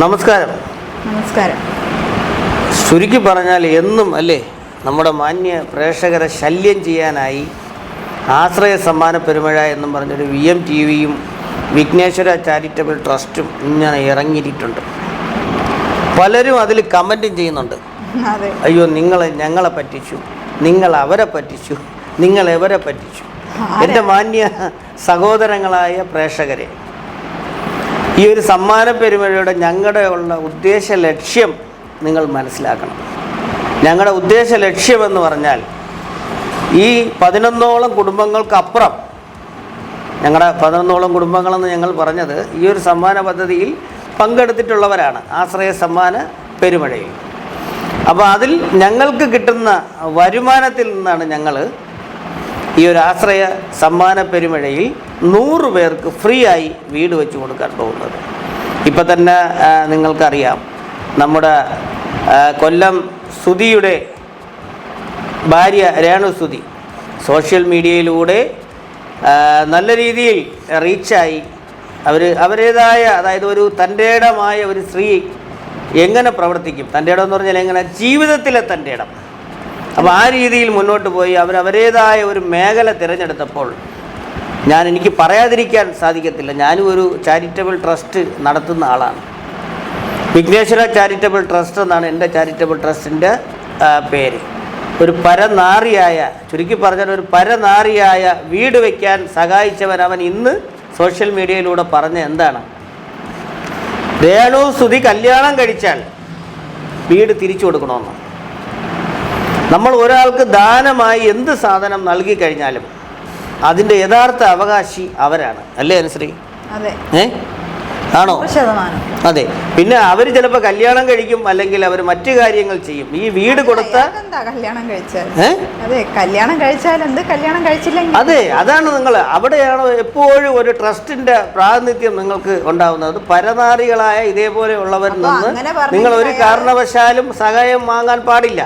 നമസ്കാരം. നമസ്കാരം. ചുരുക്കി പറഞ്ഞാൽ എന്നും അല്ലേ നമ്മുടെ മാന്യ പ്രേക്ഷകരെ ശല്യം ചെയ്യാനായി ആശ്രയ സമ്മാന പെരുമഴ എന്നും പറഞ്ഞൊരു വി എം ടി വിയും വിഘ്നേശ്വര ചാരിറ്റബിൾ ട്രസ്റ്റും ഇങ്ങനെ ഇറങ്ങിയിട്ടുണ്ട്. പലരും അതിൽ കമന്റും ചെയ്യുന്നുണ്ട്. അയ്യോ നിങ്ങളെ ഞങ്ങളെ പറ്റിച്ചു. നിങ്ങൾ അവരെ പറ്റിച്ചു. നിങ്ങൾ എവരെ പറ്റിച്ചു. എന്റെ മാന്യ സഹോദരങ്ങളായ പ്രേക്ഷകരെ. ഈ ഒരു സമ്മാന പെരുമഴയുടെ ഞങ്ങളുടെ ഉള്ള ഉദ്ദേശ ലക്ഷ്യം നിങ്ങൾ മനസ്സിലാക്കണം. ഞങ്ങളുടെ ഉദ്ദേശ ലക്ഷ്യമെന്ന് പറഞ്ഞാൽ ഈ പതിനൊന്നോളം കുടുംബങ്ങൾക്കപ്പുറം ഞങ്ങളുടെ പതിനൊന്നോളം കുടുംബങ്ങളെന്ന് ഞങ്ങൾ പറഞ്ഞത് ഈ ഒരു സമ്മാന പദ്ധതിയിൽ പങ്കെടുത്തിട്ടുള്ളവരാണ് ആശ്രയ സമ്മാന പെരുമഴയിൽ. അപ്പോൾ അതിൽ ഞങ്ങൾക്ക് കിട്ടുന്ന വരുമാനത്തിൽ നിന്നാണ് ഞങ്ങൾ ഈ ഒരു ആശ്രയ സമ്മാന പെരുമഴയിൽ നൂറ് പേർക്ക് ഫ്രീ ആയി വീട് വെച്ച് കൊടുക്കാൻ പോകുന്നത്. ഇപ്പം തന്നെ നിങ്ങൾക്കറിയാം നമ്മുടെ കൊല്ലം സുധിയുടെ ഭാര്യ രേണു സുധി സോഷ്യൽ മീഡിയയിലൂടെ നല്ല രീതിയിൽ റീച്ചായി. അവർ അവരുടേതായ അതായത് ഒരു തന്റെടമായ ഒരു സ്ത്രീ എങ്ങനെ പ്രവർത്തിക്കും? തന്റെ ഇടം എന്ന് പറഞ്ഞാൽ എങ്ങനെ? ജീവിതത്തിലെ തന്റെ ഇടം അപ്പോൾ ആ രീതിയിൽ മുന്നോട്ട് പോയി അവരവരേതായ ഒരു മേഖല തിരഞ്ഞെടുത്തപ്പോൾ ഞാൻ എനിക്ക് പറയാതിരിക്കാൻ സാധിക്കത്തില്ല. ഞാനും ഒരു ചാരിറ്റബിൾ ട്രസ്റ്റ് നടത്തുന്ന ആളാണ്. വിഘ്നേശ്വര ചാരിറ്റബിൾ ട്രസ്റ്റ് എന്നാണ് എന്റെ ചാരിറ്റബിൾ ട്രസ്റ്റിന്റെ പേര്. ഒരു പരനാറിയായ ചുരുക്കി പറഞ്ഞാൽ ഒരു പരനാറിയായ വീട് വയ്ക്കാൻ സഹായിച്ചവൻ അവൻ ഇന്ന് സോഷ്യൽ മീഡിയയിലൂടെ പറഞ്ഞ എന്താണ്? രേണു സുധി കല്യാണം കഴിച്ചാൽ വീട് തിരിച്ചു കൊടുക്കണമെന്ന്. നമ്മൾ ഒരാൾക്ക് ദാനമായി എന്ത് സാധനം നൽകി കഴിഞ്ഞാലും അതിന്റെ യഥാർത്ഥ അവകാശി അവരാണ്. അല്ലേ അനുശ്രീ? ഏ? ആണോ? അതെ. പിന്നെ അവർ ചിലപ്പോൾ കല്യാണം കഴിക്കും അല്ലെങ്കിൽ അവർ മറ്റു കാര്യങ്ങൾ ചെയ്യും. ഈ വീട് കൊടുത്ത കല്യാണം കല്യാണം കഴിച്ചാൽ കല്യാണം അതെ അതാണ് നിങ്ങൾ. അവിടെയാണ് എപ്പോഴും ഒരു ട്രസ്റ്റിന്റെ പ്രാതിനിധ്യം നിങ്ങൾക്ക് ഉണ്ടാവുന്നത്? പരനാറികളായ ഇതേപോലെ ഉള്ളവരിൽ നിന്ന് നിങ്ങൾ ഒരു കാരണവശാലും സഹായം വാങ്ങാൻ പാടില്ല.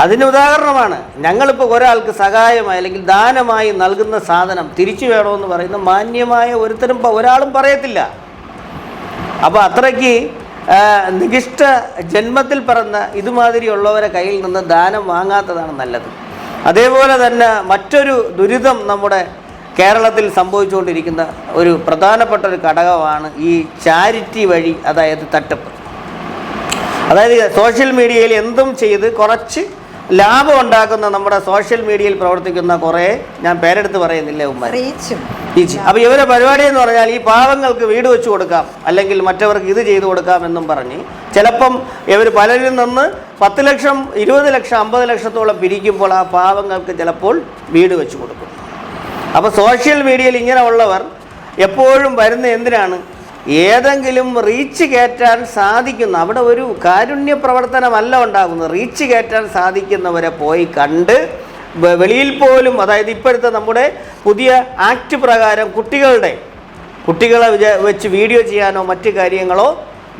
അതിന് ഉദാഹരണമാണ് ഞങ്ങളിപ്പോൾ ഒരാൾക്ക് സഹായമായി അല്ലെങ്കിൽ ദാനമായി നൽകുന്ന സാധനം തിരിച്ചു വേണമെന്ന് പറയുന്ന മാന്യമായ ഒരുത്തരും ഒരാളും പറയത്തില്ല. അപ്പോൾ അത്രയ്ക്ക് നികിഷ്ട ജന്മത്തിൽ പിറന്ന ഇതുമാതിരിയുള്ളവരെ കയ്യിൽ നിന്ന് ദാനം വാങ്ങാത്തതാണ് നല്ലത്. അതേപോലെ തന്നെ മറ്റൊരു ദുരിതം നമ്മുടെ കേരളത്തിൽ സംഭവിച്ചുകൊണ്ടിരിക്കുന്ന ഒരു പ്രധാനപ്പെട്ട ഒരു ഘടകമാണ് ഈ ചാരിറ്റി വഴി അതായത് തട്ടിപ്പ്. അതായത് സോഷ്യൽ മീഡിയയിൽ എന്തും ചെയ്ത് കുറച്ച് ലാഭം ഉണ്ടാക്കുന്ന നമ്മുടെ സോഷ്യൽ മീഡിയയിൽ പ്രവർത്തിക്കുന്ന കുറേ ഞാൻ പേരെടുത്ത് പറയുന്നില്ല ഉമ്മ അപ്പൊ ഇവരെ പരിപാടി എന്ന് പറഞ്ഞാൽ ഈ പാവങ്ങൾക്ക് വീട് വെച്ചു കൊടുക്കാം അല്ലെങ്കിൽ മറ്റവർക്ക് ഇത് ചെയ്തു കൊടുക്കാം എന്നും പറഞ്ഞ് ചിലപ്പം ഇവർ പലരിൽ നിന്ന് പത്ത് ലക്ഷം ഇരുപത് ലക്ഷം അമ്പത് ലക്ഷത്തോളം പിരിക്കുമ്പോൾ ആ പാവങ്ങൾക്ക് ചിലപ്പോൾ വീട് വെച്ചു കൊടുക്കും. അപ്പോൾ സോഷ്യൽ മീഡിയയിൽ ഇങ്ങനെ ഉള്ളവർ എപ്പോഴും വരുന്ന എന്തിനാണ്? ഏതെങ്കിലും റീച്ച് കയറ്റാൻ സാധിക്കുന്ന അവിടെ ഒരു കാരുണ്യ പ്രവർത്തനമല്ല ഉണ്ടാകുന്നത്. റീച്ച് കയറ്റാൻ സാധിക്കുന്നവരെ പോയി കണ്ട് വെളിയിൽ പോലും അതായത് ഇപ്പോഴത്തെ നമ്മുടെ പുതിയ ആക്ട് പ്രകാരം കുട്ടികളുടെ കുട്ടികളെ വെച്ച് വീഡിയോ ചെയ്യാനോ മറ്റു കാര്യങ്ങളോ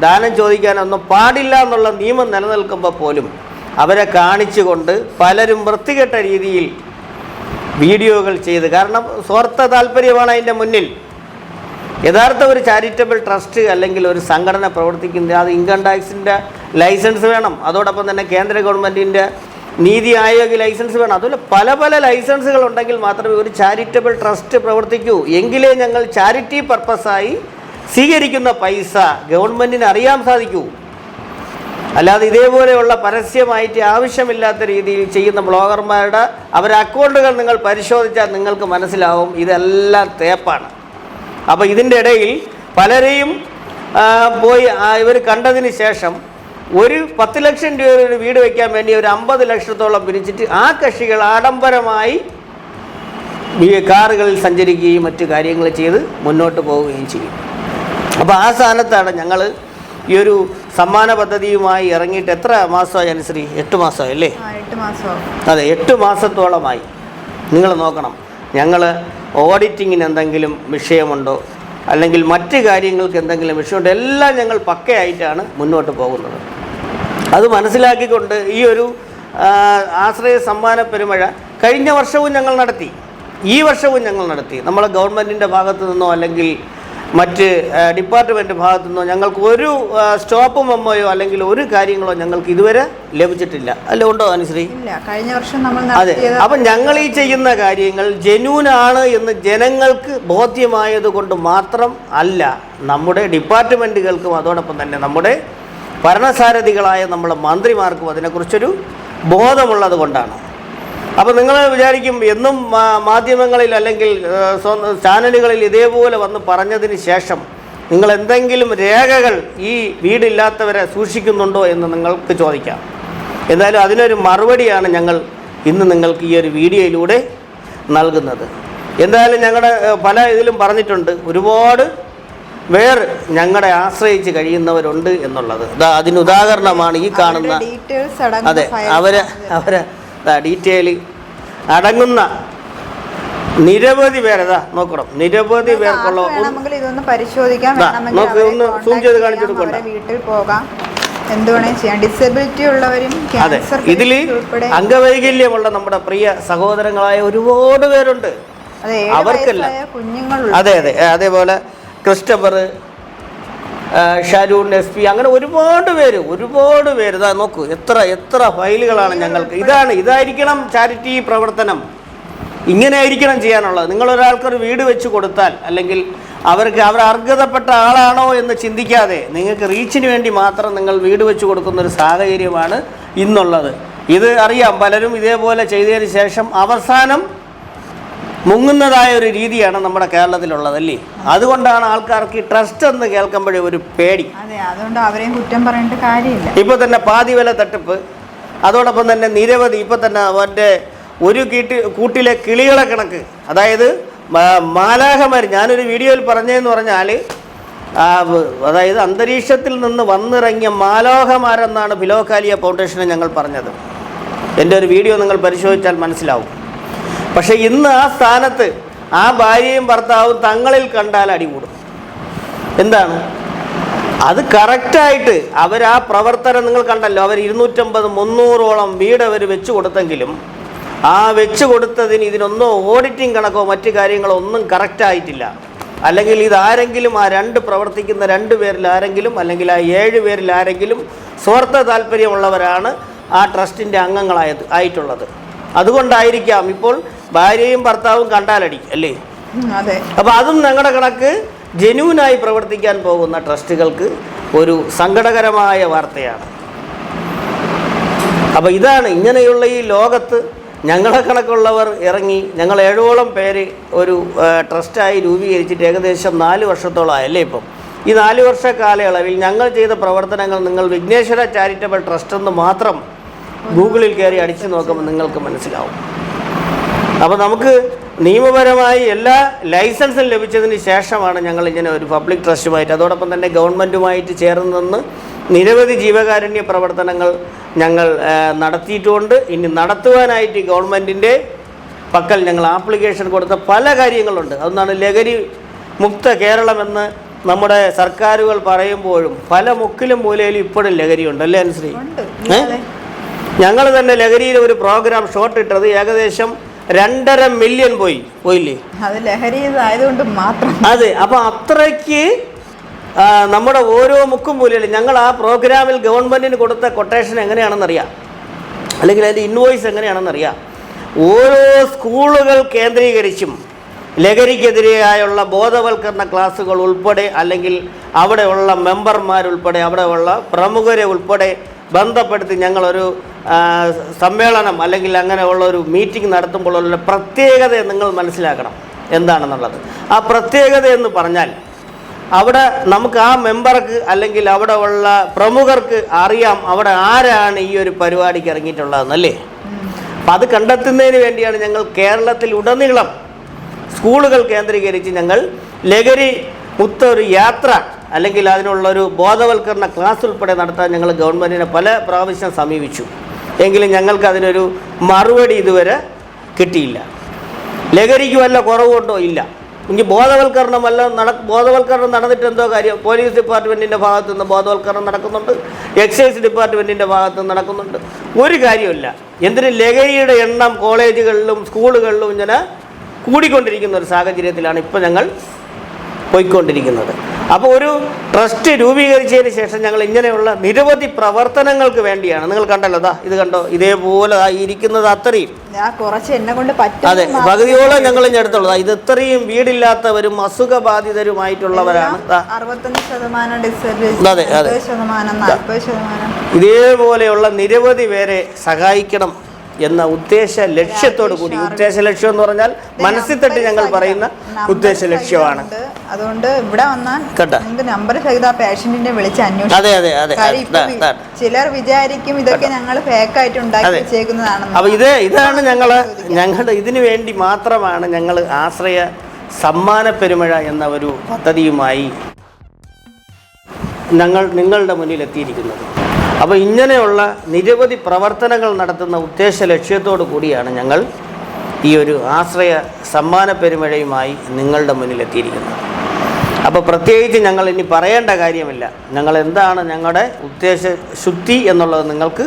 ദാനം ചോദിക്കാനോ ഒന്നും പാടില്ല എന്നുള്ള നിയമം നിലനിൽക്കുമ്പോൾ പോലും അവരെ കാണിച്ചുകൊണ്ട് പലരും വൃത്തികെട്ട രീതിയിൽ വീഡിയോകൾ ചെയ്ത് കാരണം സ്വാർത്ഥ താല്പര്യമാണ് അതിന്റെ മുന്നിൽ. യഥാർത്ഥ ഒരു ചാരിറ്റബിൾ ട്രസ്റ്റ് അല്ലെങ്കിൽ ഒരു സംഘടന പ്രവർത്തിക്കുന്നത് അത് ഇൻകം ടാക്സിന്റെ ലൈസൻസ് വേണം. അതോടൊപ്പം തന്നെ കേന്ദ്ര ഗവൺമെന്റിന്റെ നീതി ആയോഗ് ലൈസൻസ് വേണം. അതുപോലെ പല പല ലൈസൻസുകൾ ഉണ്ടെങ്കിൽ മാത്രമേ ഒരു ചാരിറ്റബിൾ ട്രസ്റ്റ് പ്രവർത്തിക്കൂ. എങ്കിലേ ഞങ്ങൾ ചാരിറ്റി പർപ്പസായി സ്വീകരിക്കുന്ന പൈസ ഗവൺമെന്റിന് അറിയാൻ സാധിക്കൂ. അല്ലാതെ ഇതേപോലെയുള്ള പരസ്യമായിട്ട് ആവശ്യമില്ലാത്ത രീതിയിൽ ചെയ്യുന്ന ബ്ലോഗർമാരുടെ അവരുടെ അക്കൗണ്ടുകൾ നിങ്ങൾ പരിശോധിച്ചാൽ നിങ്ങൾക്ക് മനസ്സിലാവും. ഇതെല്ലാം തേപ്പാണ്. അപ്പോൾ ഇതിന്റെ ഇടയിൽ പലരെയും പോയി ഇവർ കണ്ടതിന് ശേഷം ഒരു പത്ത് ലക്ഷം രൂപ ഒരു വീട് വയ്ക്കാൻ വേണ്ടി ഒരു അമ്പത് ലക്ഷത്തോളം പിരിച്ചിട്ട് ആ കക്ഷികൾ ആഡംബരമായി ഈ കാറുകളിൽ സഞ്ചരിക്കുകയും മറ്റു കാര്യങ്ങൾ ചെയ്ത് മുന്നോട്ട് പോവുകയും ചെയ്യും. അപ്പോൾ ആ സ്ഥാനത്താണ് ഞങ്ങൾ ഈ ഒരു സമ്മാന പദ്ധതിയുമായി ഇറങ്ങിയിട്ട് എത്ര മാസമായി അനുസരി എട്ട് മാസമായി അല്ലേ അതെ എട്ട് മാസത്തോളമായി. നിങ്ങൾ നോക്കണം. ഞങ്ങൾ ഓഡിറ്റിങ്ങിന് എന്തെങ്കിലും വിഷയമുണ്ടോ? അല്ലെങ്കിൽ മറ്റ് കാര്യങ്ങൾക്ക് എന്തെങ്കിലും വിഷയമുണ്ടോ? എല്ലാം ഞങ്ങൾ പക്കയായിട്ടാണ് മുന്നോട്ട് പോകുന്നത്. അത് മനസ്സിലാക്കിക്കൊണ്ട് ഈ ഒരു ആശ്രയ സമ്മാന പെരുമഴ കഴിഞ്ഞ വർഷവും ഞങ്ങൾ നടത്തി. ഈ വർഷവും ഞങ്ങൾ നടത്തി. നമ്മളെ ഗവൺമെന്റിന്റെ ഭാഗത്തു നിന്നോ അല്ലെങ്കിൽ മറ്റ് ഡിപ്പാർട്ട്മെന്റ് ഭാഗത്തു നിന്നോ ഞങ്ങൾക്ക് ഒരു സ്റ്റോപ്പ് മെമ്മോയോ അല്ലെങ്കിൽ ഒരു കാര്യങ്ങളോ ഞങ്ങൾക്ക് ഇതുവരെ ലഭിച്ചിട്ടില്ല. അല്ല ഉണ്ടോ അനുശ്രീ? കഴിഞ്ഞ വർഷം നമ്മൾ അതെ. അപ്പം ഞങ്ങൾ ഈ ചെയ്യുന്ന കാര്യങ്ങൾ ജനൂനാണ് എന്ന് ജനങ്ങൾക്ക് ബോധ്യമായത് കൊണ്ട് മാത്രം അല്ല നമ്മുടെ ഡിപ്പാർട്ട്മെന്റുകൾക്കും അതോടൊപ്പം തന്നെ നമ്മുടെ ഭരണസാരഥികളായ നമ്മുടെ മന്ത്രിമാർക്കും അതിനെക്കുറിച്ചൊരു ബോധമുള്ളത് കൊണ്ടാണ്. അപ്പോൾ നിങ്ങൾ വിചാരിക്കും എന്നും മാധ്യമങ്ങളിൽ അല്ലെങ്കിൽ ചാനലുകളിൽ ഇതേപോലെ വന്ന് പറഞ്ഞതിന് ശേഷം നിങ്ങൾ എന്തെങ്കിലും രേഖകൾ ഈ വീടില്ലാത്തവരെ സൂക്ഷിക്കുന്നുണ്ടോ എന്ന് നിങ്ങൾക്ക് ചോദിക്കാം. എന്തായാലും അതിനൊരു മറുപടിയാണ് ഞങ്ങൾ ഇന്ന് നിങ്ങൾക്ക് ഈ ഒരു വീഡിയോയിലൂടെ നൽകുന്നത്. എന്തായാലും ഞങ്ങളുടെ പല ഇതിലും പറഞ്ഞിട്ടുണ്ട് ഒരുപാട് വേർ ഞങ്ങളെ ആശ്രയിച്ച് കഴിയുന്നവരുണ്ട് എന്നുള്ളത്. അതിന് ഉദാഹരണമാണ് ഈ കാണുന്ന അതെ അവർ അവർ ഡീറ്റെയിൽ അടങ്ങുന്ന നിരവധി പേരതാ നോക്കണം. നിരവധി പേർക്കുള്ള ഇതിൽ ഒന്ന് സൂം ചെയ്ത് കാണിച്ചു കൊടുക്കണ്ട. വീട്ടിൽ പോകാം. അതെ ഇതിൽ അംഗവൈകല്യമുള്ള നമ്മുടെ പ്രിയ സഹോദരങ്ങളായ ഒരുപാട് പേരുണ്ട്. അവർക്കല്ല. കുഞ്ഞുങ്ങൾ അതെ അതെ അതേപോലെ ക്രിസ്റ്റഫർ ഷാരൂൺ എസ് പി അങ്ങനെ ഒരുപാട് പേര് ഒരുപാട് പേര്. ഇതാ നോക്കൂ എത്ര എത്ര ഫയലുകളാണ് ഞങ്ങൾക്ക്. ഇതാണ് ഇതായിരിക്കണം ചാരിറ്റി പ്രവർത്തനം. ഇങ്ങനെ ആയിരിക്കണം ചെയ്യാനുള്ളത്. നിങ്ങളൊരാൾക്കൊരു വീട് വെച്ച് കൊടുത്താൽ അല്ലെങ്കിൽ അവർക്ക് അവർ അർഹതപ്പെട്ട ആളാണോ എന്ന് ചിന്തിക്കാതെ നിങ്ങൾക്ക് റീച്ചിന് വേണ്ടി മാത്രം നിങ്ങൾ വീട് വെച്ച് കൊടുക്കുന്ന ഒരു സാഹചര്യമാണ് ഇന്നുള്ളത്. ഇത് അറിയാം പലരും ഇതേപോലെ ചെയ്തതിന് ശേഷം അവസാനം മുങ്ങുന്നതായ ഒരു രീതിയാണ് നമ്മുടെ കേരളത്തിലുള്ളത് അല്ലേ? അതുകൊണ്ടാണ് ആൾക്കാർക്ക് ഈ ട്രസ്റ്റ് എന്ന് കേൾക്കുമ്പോഴേ ഒരു പേടി. അതെ അതുകൊണ്ട് അവരെയും കുറ്റം പറഞ്ഞിട്ട് കാര്യമില്ല. ഇപ്പോൾ തന്നെ പാതി വില തട്ടിപ്പ് അതോടൊപ്പം തന്നെ നിരവധി ഇപ്പോൾ തന്നെ അവന്റെ ഒരു കീട്ടി കൂട്ടിലെ കിളികളെ കണക്ക്. അതായത് മാലാഹമാർ ഞാനൊരു വീഡിയോയിൽ പറഞ്ഞതെന്ന് പറഞ്ഞാൽ അതായത് അന്തരീക്ഷത്തിൽ നിന്ന് വന്നിറങ്ങിയ മാലോഹമാരെന്നാണ് ഫിലോകാലിയ ഫൗണ്ടേഷനെ ഞങ്ങൾ പറഞ്ഞത്. എന്റെ ഒരു വീഡിയോ നിങ്ങൾ പരിശോധിച്ചാൽ മനസ്സിലാവും. പക്ഷേ ഇന്ന് ആ സ്ഥാനത്ത് ആ ഭാര്യയും ഭർത്താവും തങ്ങളിൽ കണ്ടാൽ അടികൂടും എന്താണ്? അത് കറക്റ്റായിട്ട് അവർ ആ പ്രവർത്തനം നിങ്ങൾ കണ്ടല്ലോ. അവർ ഇരുന്നൂറ്റമ്പത് മുന്നൂറോളം വീട് അവർ വെച്ച് കൊടുത്തെങ്കിലും ആ വെച്ച് കൊടുത്തതിന് ഇതിനൊന്നും ഓഡിറ്റിംഗ് കണക്കോ മറ്റു കാര്യങ്ങളോ ഒന്നും കറക്റ്റായിട്ടില്ല അല്ലെങ്കിൽ ഇതാരെങ്കിലും ആ രണ്ട് പ്രവർത്തിക്കുന്ന രണ്ട് പേരിൽ ആരെങ്കിലും അല്ലെങ്കിൽ ആ ഏഴ് പേരിൽ ആരെങ്കിലും സ്വാർത്ഥ താല്പര്യമുള്ളവരാണ് ആ ട്രസ്റ്റിന്റെ അംഗങ്ങളായത് ആയിട്ടുള്ളത്. അതുകൊണ്ടായിരിക്കാം ഇപ്പോൾ ഭാര്യയും ഭർത്താവും കണ്ടാലടി അല്ലേ? അപ്പൊ അതെ. അപ്പോൾ അതും ഞങ്ങളുടെ കണക്ക് ജനുവിനായി പ്രവർത്തിക്കാൻ പോകുന്ന ട്രസ്റ്റുകൾക്ക് ഒരു സങ്കടകരമായ വാർത്തയാണ്. അപ്പോൾ ഇതാണ് ഇങ്ങനെയുള്ള ഈ ലോകത്ത് ഞങ്ങളെ കണക്കുള്ളവർ ഇറങ്ങി ഞങ്ങൾ ഏഴോളം പേര് ഒരു ട്രസ്റ്റായി രൂപീകരിച്ചിട്ട് ഏകദേശം നാല് വർഷത്തോളമായി അല്ലേ ഇപ്പം? ഈ നാല് വർഷ കാലയളവിൽ ഞങ്ങൾ ചെയ്ത പ്രവർത്തനങ്ങൾ നിങ്ങൾ വിഘ്നേശ്വര ചാരിറ്റബിൾ ട്രസ്റ്റ് എന്ന് മാത്രം ഗൂഗിളിൽ കയറി അടിച്ചു നോക്കുമ്പോൾ നിങ്ങൾക്ക് മനസ്സിലാവും. അപ്പോൾ നമുക്ക് നിയമപരമായി എല്ലാ ലൈസൻസും ലഭിച്ചതിന് ശേഷമാണ് ഞങ്ങൾ ഇങ്ങനെ ഒരു പബ്ലിക് ട്രസ്റ്റുമായിട്ട് അതോടൊപ്പം തന്നെ ഗവൺമെന്റുമായിട്ട് ചേർന്ന് നിന്ന് നിരവധി ജീവകാരുണ്യ പ്രവർത്തനങ്ങൾ ഞങ്ങൾ നടത്തിയിട്ടുമുണ്ട് ഇനി നടത്തുവാനായിട്ട് ഗവൺമെന്റിന്റെ പക്കൽ ഞങ്ങൾ ആപ്ലിക്കേഷൻ കൊടുത്ത പല കാര്യങ്ങളുണ്ട്. അതൊന്നാണ് ലഹരി മുക്ത കേരളമെന്ന് നമ്മുടെ സർക്കാരുകൾ പറയുമ്പോഴും പല മുക്കിലും മൂലയിലും ഇപ്പോഴും ലഹരിയുണ്ട്. അല്ലേ അനുശ്രീ ഞങ്ങൾ തന്നെ ലഹരിയിൽ ഒരു പ്രോഗ്രാം ഷോർട്ട് ഇട്ടത് ഏകദേശം രണ്ടര മില്യൺ പോയി. പോയില്ലേ? അത് ലഹരി ആയതുകൊണ്ട് മാത്രം. അതെ അപ്പോൾ അത്രയ്ക്ക് നമ്മുടെ ഓരോ മുക്കും മൂലയിലും ഞങ്ങൾ ആ പ്രോഗ്രാമിൽ ഗവൺമെന്റിന് കൊടുത്ത കൊട്ടേഷൻ എങ്ങനെയാണെന്നറിയാം? അല്ലെങ്കിൽ അതിന്റെ ഇൻവോയ്സ് എങ്ങനെയാണെന്നറിയാം? ഓരോ സ്കൂളുകൾ കേന്ദ്രീകരിച്ചും ലഹരിക്കെതിരെയായുള്ള ബോധവൽക്കരണ ക്ലാസ്സുകൾ ഉൾപ്പെടെ അല്ലെങ്കിൽ അവിടെയുള്ള മെമ്പർമാരുൾപ്പെടെ അവിടെയുള്ള പ്രമുഖരെ ഉൾപ്പെടെ ബന്ധപ്പെടുത്തി ഞങ്ങളൊരു സമ്മേളനം അല്ലെങ്കിൽ അങ്ങനെയുള്ള ഒരു മീറ്റിംഗ് നടത്തുമ്പോഴുള്ള പ്രത്യേകത നിങ്ങൾ മനസ്സിലാക്കണം. എന്താണെന്നുള്ളത്. ആ പ്രത്യേകത എന്ന് പറഞ്ഞാൽ അവിടെ നമുക്ക് ആ മെമ്പർക്ക് അല്ലെങ്കിൽ അവിടെ ഉള്ള പ്രമുഖർക്ക് അറിയാം അവിടെ ആരാണ് ഈ ഒരു പരിപാടിക്ക് ഇറങ്ങിയിട്ടുള്ളതെന്നല്ലേ? അപ്പം അത് കണ്ടെത്തുന്നതിന് വേണ്ടിയാണ് ഞങ്ങൾ കേരളത്തിൽ ഉടനീളം സ്കൂളുകൾ കേന്ദ്രീകരിച്ച് ഞങ്ങൾ ലഹരി മുത്ത ഒരു യാത്ര അല്ലെങ്കിൽ അതിനുള്ളൊരു ബോധവൽക്കരണ ക്ലാസ് ഉൾപ്പെടെ നടത്താൻ ഞങ്ങൾ ഗവൺമെന്റിനെ പല പ്രാവശ്യം സമീപിച്ചു. എങ്കിലും ഞങ്ങൾക്ക് അതിനൊരു മറുപടി ഇതുവരെ കിട്ടിയില്ല. ലഹരിക്ക് വല്ല കുറവുണ്ടോ? ഇല്ല. ഇനി ബോധവൽക്കരണം വല്ല നട ബോധവൽക്കരണം നടന്നിട്ട് എന്തോ കാര്യം? പോലീസ് ഡിപ്പാർട്ട്മെന്റിന്റെ ഭാഗത്തു നിന്ന് ബോധവൽക്കരണം നടക്കുന്നുണ്ട്. എക്സൈസ് ഡിപ്പാർട്ട്മെന്റിന്റെ ഭാഗത്തു നിന്ന് നടക്കുന്നുണ്ട്. ഒരു കാര്യമില്ല എന്തിനും ലഹരിയുടെ എണ്ണം കോളേജുകളിലും സ്കൂളുകളിലും ഇങ്ങനെ കൂടിക്കൊണ്ടിരിക്കുന്ന ഒരു സാഹചര്യത്തിലാണ് ഇപ്പോൾ ഞങ്ങൾ പോയിക്കൊണ്ടിരിക്കുന്നത്. അപ്പോൾ ഒരു ട്രസ്റ്റ് രൂപീകരിച്ചതിന് ശേഷം ഞങ്ങൾ ഇങ്ങനെയുള്ള നിരവധി പ്രവർത്തനങ്ങൾക്ക് വേണ്ടിയാണ്. നിങ്ങൾ കണ്ടല്ലോ ദാ ഇത് കണ്ടോ? ഇതേപോലെ ഇരിക്കുന്നത് അത്രയും. കുറച്ച് എന്നെ കൊണ്ട് അതെ പറ്റും പകുതിയോളം ഞങ്ങൾ ദാ ഇത് ഇത്രയും വീടില്ലാത്തവരും അസുഖബാധിതരുമായിട്ടുള്ളവരാണ്. അതെ, അതെ. ഇതേപോലെയുള്ള നിരവധി പേരെ സഹായിക്കണം. എന്ന ഉദ്ദേശ ലക്ഷ്യത്തോടു കൂടി. ഉദ്ദേശ ലക്ഷ്യം എന്ന് പറഞ്ഞാൽ മനസ്സിൽ തട്ടി ഞങ്ങൾ പറയുന്ന ഉദ്ദേശ ലക്ഷ്യമാണ്. അതുകൊണ്ട് ഇവിടെ വന്നാൽ. നമ്പർ സഹിത പേഷ്യന്റിനെ വിളിച്ച് അന്വേഷിക്കും. ചിലർ വിചാരിക്കും ഇതൊക്കെ ഞങ്ങൾ ഫേക്കായിട്ട് ഉണ്ടാക്കി അതെ. വെച്ചേക്കുന്നതാണെന്ന്. അപ്പോൾ ഇത് ഇതാണ് ഞങ്ങൾ ഞങ്ങളുടെ ഇതിനു വേണ്ടി മാത്രമാണ് ഞങ്ങൾ ആശ്രയ സമ്മാന പെരുമഴ എന്ന ഒരു പദ്ധതിയുമായി ഞങ്ങൾ നിങ്ങളുടെ മുന്നിൽ എത്തിയിരിക്കുന്നത് അപ്പോൾ ഇങ്ങനെയുള്ള നിരവധി പ്രവർത്തനങ്ങൾ നടത്തുന്ന ഉദ്ദേശ ലക്ഷ്യത്തോടു കൂടിയാണ് ഞങ്ങൾ ഈ ഒരു ആശ്രയ സമ്മാന പെരുമഴയുമായി നിങ്ങളുടെ മുന്നിൽ എത്തിയിരിക്കുന്നത്. അപ്പോൾ പ്രത്യേകിച്ച് ഞങ്ങൾ ഇനി പറയേണ്ട കാര്യമില്ല. ഞങ്ങൾ എന്താണ് ഞങ്ങളുടെ ഉദ്ദേശ ശുദ്ധി എന്നുള്ളത് നിങ്ങൾക്ക്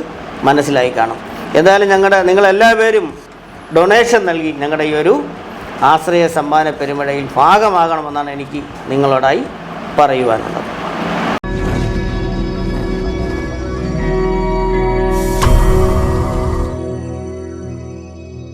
മനസ്സിലായി കാണും. എന്തായാലും ഞങ്ങളുടെ നിങ്ങളെല്ലാവരും ഡൊണേഷൻ നൽകി ഞങ്ങളുടെ ഈ ഒരു ആശ്രയ സമ്മാന പെരുമഴയിൽ ഭാഗമാകണമെന്നാണ് എനിക്ക് നിങ്ങളോടായി പറയുവാനുള്ളത്.